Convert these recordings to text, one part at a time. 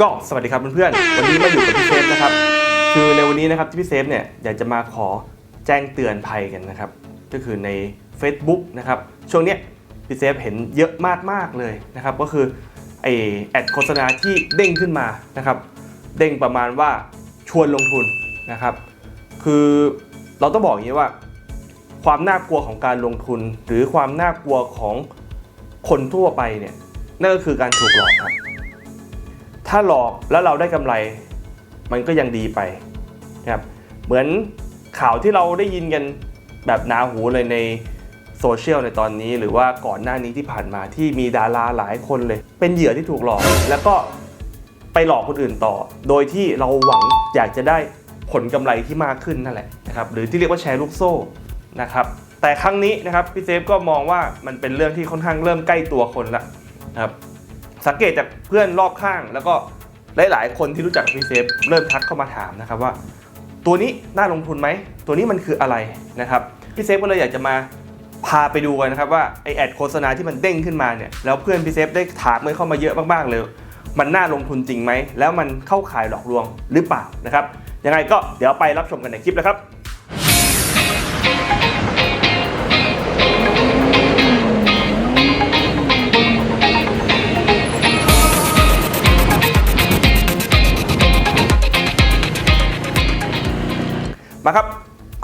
ก็สวัสดีครับเพื่อนๆ วันนี้มาอยู่กับพี่เซฟนะครับ คือในวันนี้นะครับที่พี่เซฟเนี่ยอยากจะมาขอแจ้งเตือนภัยกันนะครับ ก็คือใน Facebook นะครับ ช่วงเนี้ยพี่เซฟเห็นเยอะมากๆเลยนะครับ ก็คือไอแอดโฆษณาที่เด้งขึ้นมานะครับ เด้งประมาณว่าชวนลงทุนนะครับ คือเราต้องบอกอย่างนี้ว่า ความน่ากลัวของการลงทุน หรือความน่ากลัวของคนทั่วไปเนี่ยนั่นก็คือการถูกหลอกครับ ถ้าหลอกแล้วเราได้กำไร มันก็ยังดีไปนะครับเหมือนข่าวที่เราได้ยินกันแบบหนาหูเลยในโซเชียลในตอนนี้ หรือว่าก่อนหน้านี้ที่ผ่านมาที่มีดาราหลายคนเลย เป็นเหยื่อที่ถูกหลอก แล้วก็ไปหลอกคนอื่นต่อ โดยที่เราหวังอยากจะได้ผลกำไรที่มากขึ้นนั่นแหละนะครับหรือที่เรียกว่าแชร์ลูกโซ่นะครับแต่ครั้งนี้นะครับพี่เซฟก็มองว่ามันเป็นเรื่องที่ค่อนข้างเริ่มใกล้ตัวคนละนะครับ สังเกตจากเพื่อนรอบข้าง แล้วก็หลาย ๆ คนที่รู้จักพี่เซฟเริ่มทักเข้ามาถามนะครับว่า ตัวนี้น่าลงทุนไหม ตัวนี้มันคืออะไรนะครับพี่เซฟก็เลยอยากจะมาพาไปดูกันนะครับว่าไอแอดโฆษณาที่มันเด้งขึ้นมาเนี่ยแล้วเพื่อนพี่เซฟได้ถามกันเข้ามาเยอะมากๆเลยมันน่าลงทุนจริงไหม แล้วมันเข้าข่ายหลอกลวงหรือเปล่านะครับ ยังไงก็เดี๋ยวไปรับชมกันในคลิปเลยครับ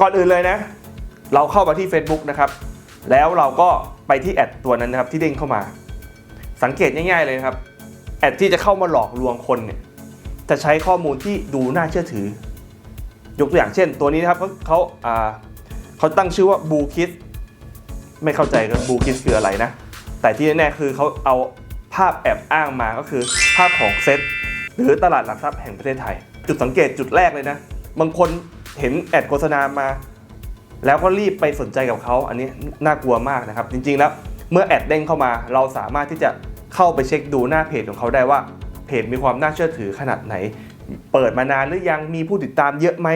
ก่อนอื่นเลยนะ เราเข้ามาที่ Facebook นะครับ แล้วเราก็ไปที่แอดตัวนั้นนะครับที่เด้งเข้ามา สังเกตง่ายๆเลยนะครับ แอดที่จะเข้ามาหลอกลวงคนเนี่ย จะใช้ข้อมูลที่ดูน่าเชื่อถือ ยกตัวอย่างเช่น ตัวนี้นะครับเขาเขาอ่าเขาตั้งชื่อว่าบูคิสไม่เข้าใจกันบูคิสคืออะไรนะ แต่ที่แน่ๆคือเขาเอาภาพแอบอ้างมาก็คือภาพของเซ็ตหรือตลาดหลักทรัพย์แห่งประเทศไทย จุดสังเกตจุดแรกเลยนะ บางคน เห็นแอดโฆษณามา แล้วก็รีบไปสนใจกับเขาอันนี้น่ากลัวมากนะครับ จริงๆแล้วเมื่อแอดเด้งเข้ามา เราสามารถที่จะเข้าไปเช็คดูหน้าเพจของเขาได้ว่าเพจมีความน่าเชื่อถือขนาดไหน เปิดมานานหรือยังมีผู้ติดตามเยอะไหม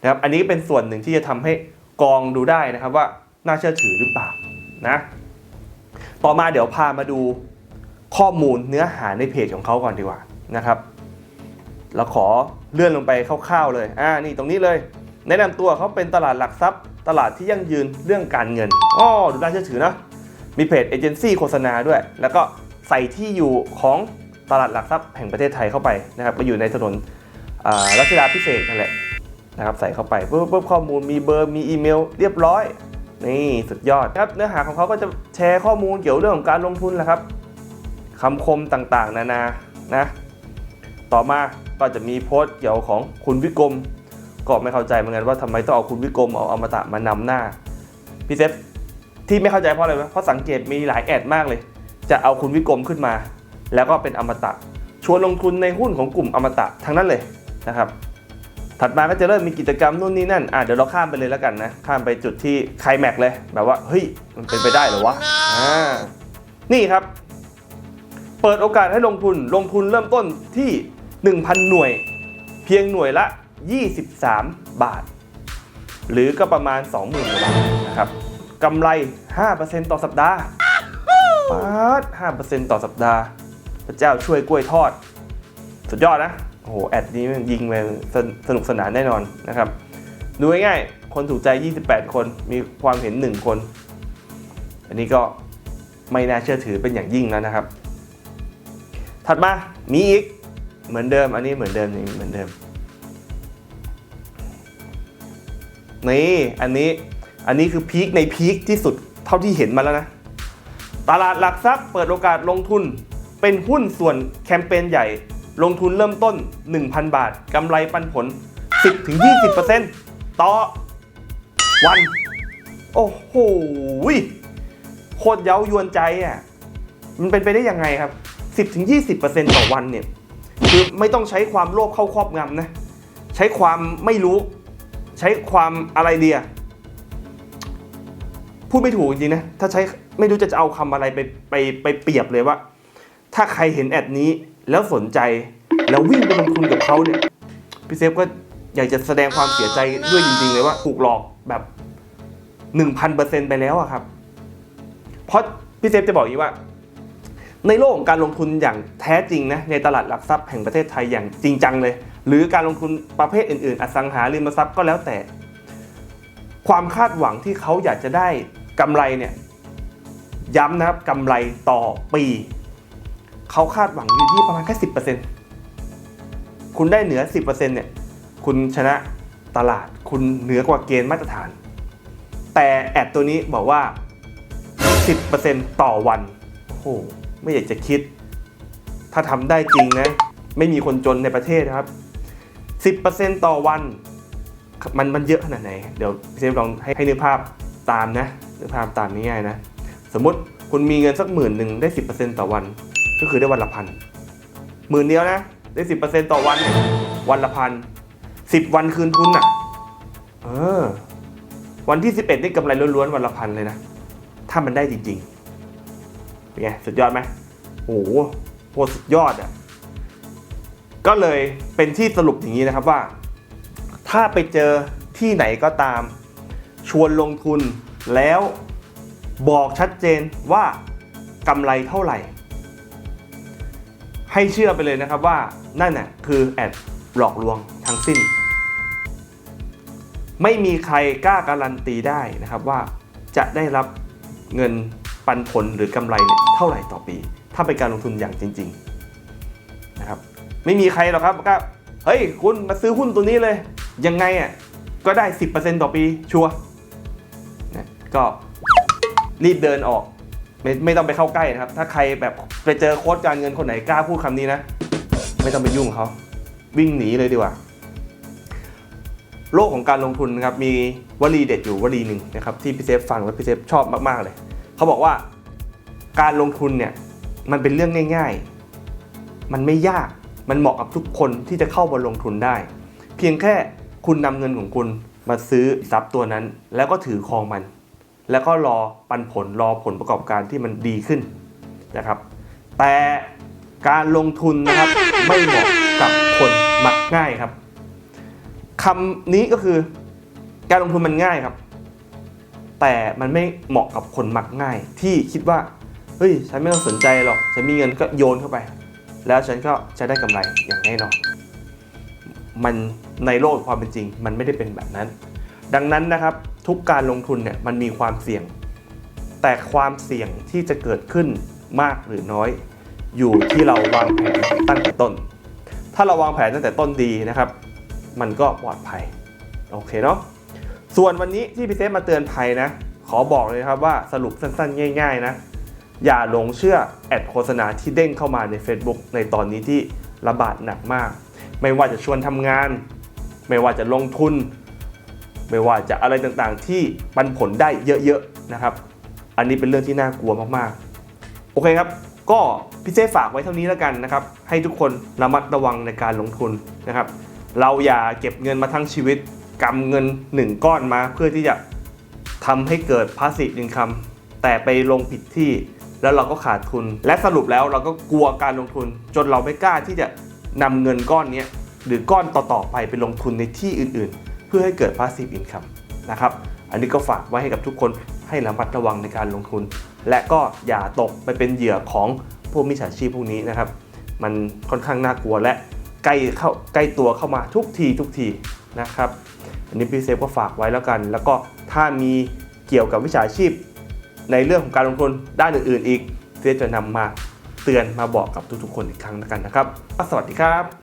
นะครับอันนี้เป็นส่วนหนึ่งที่จะทำให้กองดูได้นะครับว่าน่าเชื่อถือหรือเปล่านะต่อมาเดี๋ยวพามาดูข้อมูลเนื้อหาในเพจของเขาก่อนดีกว่านะครับ เราขอเลื่อนลงไปคร่าวๆเลย อ่า นี่ตรงนี้เลย แนะนำตัวเขาเป็นตลาดหลักทรัพย์ ตลาดที่ยั่งยืนเรื่องการเงินอ๋อดูน่าเชื่อถือนะ มีเพจเอเจนซี่โฆษณาด้วย แล้วก็ใส่ที่อยู่ของตลาดหลักทรัพย์แห่งประเทศไทยเข้าไปนะครับไปอยู่ในถนนรัชดาพิเศษนั่นแหละนะครับใส่เข้าไปปุ๊บปุ๊บข้อมูลมีเบอร์มีอีเมล เรียบร้อย นี่สุดยอดครับเนื้อหาของเขาก็จะแชร์ข้อมูลเกี่ยวเรื่องของการลงทุนแหละครับคำคมต่างๆ นานานะ ต่อมาก็จะมีโพสต์เกี่ยวของคุณวิกรมก็ไม่เข้าใจเหมือนกันว่าทำไมต้องเอาคุณวิกรมเอาอมตะมานำหน้าพี่เซฟที่ไม่เข้าใจเพราะอะไรเพราะสังเกตมีหลายแอดมากเลย จะเอาคุณวิกรมขึ้นมา แล้วก็เป็นอมตะชวนลงทุนในหุ้นของกลุ่มอมตะทั้งนั้นเลยนะครับ ถัดมาก็จะเริ่มมีกิจกรรมนู่นนี่นั่นอะเดี๋ยวเราข้ามไปเลยแล้วกันนะ ข้ามไปจุดที่ไคลแม็กเลย แบบว่าเฮ้ยมันเป็นไปได้หรอวะอ่านี่ครับ เปิดโอกาสให้ลงทุนลงทุนเริ่มต้นที่ 1,000 หน่วย เพียงหน่วยละ 23 บาท หรือก็ประมาณ 20,000กว่าบาทนะครับกำไร 5%ต่อสัปดาห์ปาด5%ต่อสัปดาห์ พระเจ้าช่วยกล้วยทอด สุดยอดนะ โอ้โห แอดนี้มันยิงไปสนสนุกสนานแน่นอนนะครับ ดูง่ายๆคนถูกใจ 28 คนมีความเห็น 1 คน อันนี้ก็ไม่น่าเชื่อถือเป็นอย่างยิ่งแล้วนะครับ ถัดมามีอีก เหมือนเดิม อันนี้เหมือนเดิมนี่เหมือนเดิม นี่อันนี้อันนี้คือพีคในพีคที่สุดเท่าที่เห็นมาแล้วนะ ตลาดหลักทรัพย์เปิดโอกาสลงทุนเป็นหุ้นส่วนแคมเปญใหญ่ ลงทุนเริ่มต้น 1,000 บาทกำไรปันผล 10-20%ต่อวัน โอ้โหโคตรเย้ายวนใจอะ มันเป็นไปได้ยังไงครับ 10-20%ต่อวันเนี่ย คือไม่ต้องใช้ความโลภเข้าครอบงำนะ ใช้ความไม่รู้ ใช้ความอะไรเดียพูดไม่ถูกจริงๆนะ ถ้าใช้ไม่รู้จะจะเอาคำอะไรไปไปไปเปรียบเลยว่า ถ้าใครเห็นแอดนี้แล้วสนใจ แล้ววิ่งไปลงทุนกับเขาเนี่ย พี่เซฟก็อยากจะแสดงความเสียใจด้วยจริงๆเลยว่าถูกหลอกแบบ 1,000%ไปแล้วอะครับ เพราะพี่เซฟจะบอกอย่างนี้ว่า ในโลกของการลงทุนอย่างแท้จริงนะในตลาดหลักทรัพย์แห่งประเทศไทยอย่างจริงจังเลย หรือการลงทุนประเภทอื่นๆ อสังหาริมทรัพย์ก็แล้วแต่ ความคาดหวังที่เขาอยากจะได้กำไรเนี่ยย้ำนะครับกำไรต่อปี เขาคาดหวังอยู่ที่ประมาณแค่สิคุณได้เหนือ 10%เนี่ยคุณชนะตลาดคุณเหนือกว่าเกณฑ์มาตรฐาน แต่แอดตัวนี้บอกว่า 10%ต่อวันโอ้โห ไม่อยากจะคิด ถ้าทำได้จริงนะ ไม่มีคนจนในประเทศนะครับ 10%ต่อวัน มันมันเยอะขนาดไหน เดี๋ยวพี่เซฟลองให้ให้นึกภาพตามนะนึกภาพตามง่ายๆนะ สมมติคุณมีเงินสักหมื่นหนึ่งได้ 10%ต่อวัน ก็คือได้วันละพันหมื่นเดียวนะ ได้ 10%ต่อวัน วันละพันสิบวันคืนทุนอะ เออ วันที่ 11นี่กำไรล้วนๆวันละพันเลยนะ ถ้ามันได้จริงๆ เป็นไงสุดยอดไหมโอ้โหโหสุดยอดอะก็เลยเป็นที่สรุปอย่างนี้นะครับว่า ถ้าไปเจอที่ไหนก็ตาม ชวนลงทุนแล้วบอกชัดเจนว่ากำไรเท่าไหร่ ให้เชื่อไปเลยนะครับว่านั่นน่ะคือแอดหลอกลวงทั้งสิ้น ไม่มีใครกล้าการันตีได้นะครับว่าจะได้รับเงิน ปันผลหรือกำไรเนี่ยเท่าไหร่ต่อปี ถ้าเป็นการลงทุนอย่างจริงๆนะครับไม่มีใครหรอกครับก็เฮ้ยคุณมาซื้อหุ้นตัวนี้เลย ยังไงอะก็ได้ 10%ต่อปีชัวร์นะก็รีบเดินออก ไม่ไม่ต้องไปเข้าใกล้นะครับ ถ้าใครแบบไปเจอโค้ชการเงินคนไหนกล้าพูดคำนี้นะ ไม่ต้องไปยุ่งเขาวิ่งหนีเลยดีกว่า โลกของการลงทุนนะครับมีวลีเด็ดอยู่วลีหนึ่งนะครับที่พี่เซฟฟังแล้วพี่เซฟชอบมากๆเลย เขาบอกว่าการลงทุนเนี่ยมันเป็นเรื่องง่าย ๆ มันไม่ยาก มันเหมาะกับทุกคนที่จะเข้ามาลงทุนได้ เพียงแค่คุณนำเงินของคุณมาซื้อทรัพย์ตัวนั้น แล้วก็ถือครองมัน แล้วก็รอปันผลรอผลประกอบการที่มันดีขึ้นนะครับ แต่การลงทุนนะครับไม่เหมาะกับคนมักง่ายครับคำนี้ก็คือการลงทุนมันง่ายครับ แต่มันไม่เหมาะกับคนมักง่าย ที่คิดว่าเฮ้ยฉันไม่ต้องสนใจหรอกฉันมีเงินก็โยนเข้าไป แล้วฉันก็จะได้กำไรอย่างแน่นอนมันในโลกความเป็นจริง มันไม่ได้เป็นแบบนั้น ดังนั้นนะครับทุกการลงทุนเนี่ยมันมีความเสี่ยง แต่ความเสี่ยงที่จะเกิดขึ้นมากหรือน้อย อยู่ที่เราวางแผนตั้งแต่ต้น ถ้าเราวางแผนตั้งแต่ต้นดีนะครับ มันก็ปลอดภัย โอเคเนาะ ส่วนวันนี้ที่พี่เซฟมาเตือนภัยนะ ขอบอกเลยครับว่าสรุปสั้นๆ ง่าย ๆ นะ อย่าหลงเชื่อแอดโฆษณาที่เด้งเข้ามาใน Facebook ในตอนนี้ที่ระบาดหนักมาก ไม่ว่าจะชวนทำงาน ไม่ว่าจะลงทุน ไม่ว่าจะอะไรต่างๆ ที่ปันผลได้เยอะๆนะครับ อันนี้เป็นเรื่องที่น่ากลัวมากๆ โอเคครับ ก็พี่เซฟฝากไว้เท่านี้แล้วกันนะครับ ให้ทุกคนระมัดระวังในการลงทุนนะครับ เราอย่าเก็บเงินมาทั้งชีวิต กำเงินหนึ่งก้อนมาเพื่อที่จะทำให้เกิด passive income แต่ไปลงผิดที่แล้วเราก็ขาดทุน และสรุปแล้วเราก็กลัวการลงทุน จนเราไม่กล้าที่จะนำเงินก้อนนี้หรือก้อนต่อๆไปไปลงทุนในที่อื่นๆ เพื่อให้เกิด passive income นะครับ อันนี้ก็ฝากไว้ให้กับทุกคนให้ระมัดระวังในการลงทุน และก็อย่าตกไปเป็นเหยื่อของพวกมิจฉาชีพพวกนี้นะครับ มันค่อนข้างน่ากลัวและใกล้เข้าใกล้ตัวเข้ามาทุกทีทุกทีนะครับ อันนี้พี่เซฟก็ฝากไว้แล้วกัน แล้วก็ถ้ามีเกี่ยวกับวิชาชีพ ในเรื่องของการลงทุนด้านอื่นๆ อีกเซฟจะนำมาเตือนมาบอกกับทุกๆคนอีกครั้งแล้วกันนะครับ สวัสดีครับ